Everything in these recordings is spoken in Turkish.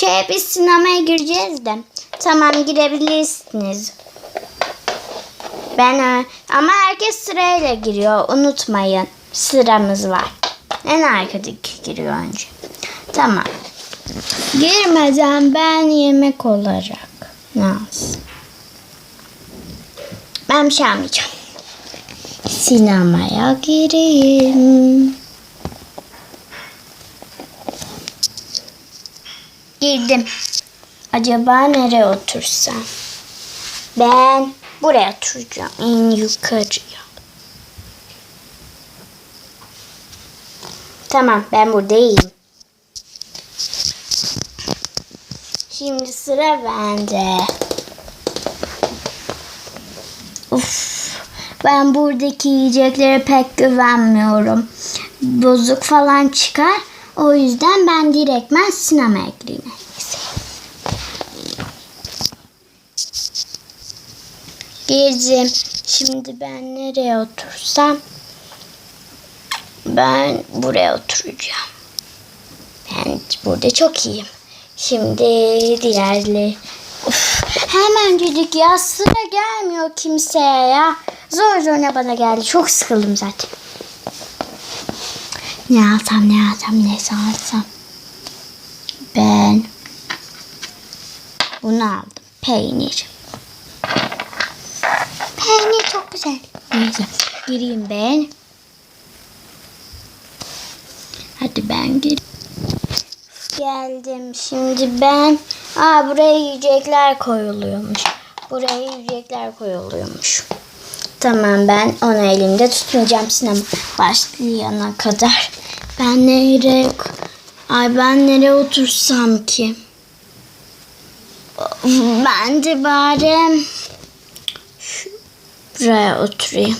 Şey biz sinemaya gireceğiz de. Tamam girebilirsiniz. Ben ö- ama herkes sırayla giriyor. Unutmayın. Sıramız var. En arkadaki giriyor önce. Tamam. Girmeden ben yemek olarak. Nasıl? Ben bir şey. Sinemaya gireyim. Girdim. Acaba nereye otursam? Ben buraya oturacağım. En yukarıya. Tamam ben buradayım. Şimdi sıra bende. Uf, ben buradaki yiyeceklere pek güvenmiyorum. Bozuk falan çıkar. O yüzden ben direktmen sinemaya gireyim. Girdim. Şimdi ben nereye otursam? Ben buraya oturacağım. Ben burada çok iyiyim. Şimdi diğerli. Uf, hemencecik ya sıra gelmiyor kimseye ya. Zor zor ne bana geldi. Çok sıkıldım zaten. Ne alsam ne alsam ne alsam. Ben bunu aldım. Peynir. Peynir çok güzel. Neyse gireyim ben. Hadi ben gir. Geldim. Şimdi ben... Aa buraya yiyecekler koyuluyormuş. Buraya yiyecekler koyuluyormuş. Tamam ben onu elimde tutmayacağım sinema başlayana kadar. Ben nereye... Ay ben nereye otursam ki? Ben de bari... Şuraya oturayım.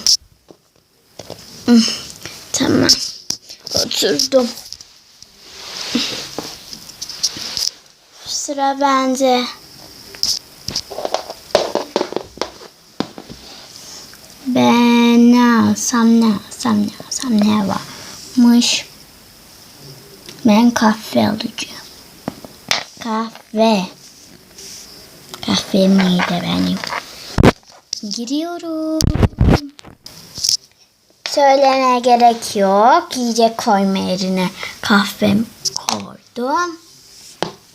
Hı, Tamam. Oturdum. Sıra bende. Ben ne alsam ne alsam ne alsam ne varmış. Ben kahve alacağım. Kahve. Kahvem de benim. Giriyorum. Söylemeye gerek yok. Yiyecek koyma yerine kahvemi koydum.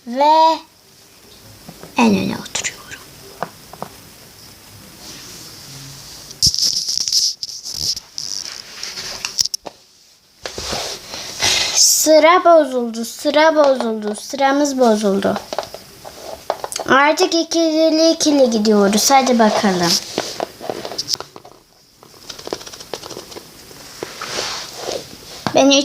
Ve en öne oturuyorum. Sıra bozuldu, sıra bozuldu, sıramız bozuldu. Artık ikili ikili gidiyoruz. Hadi bakalım.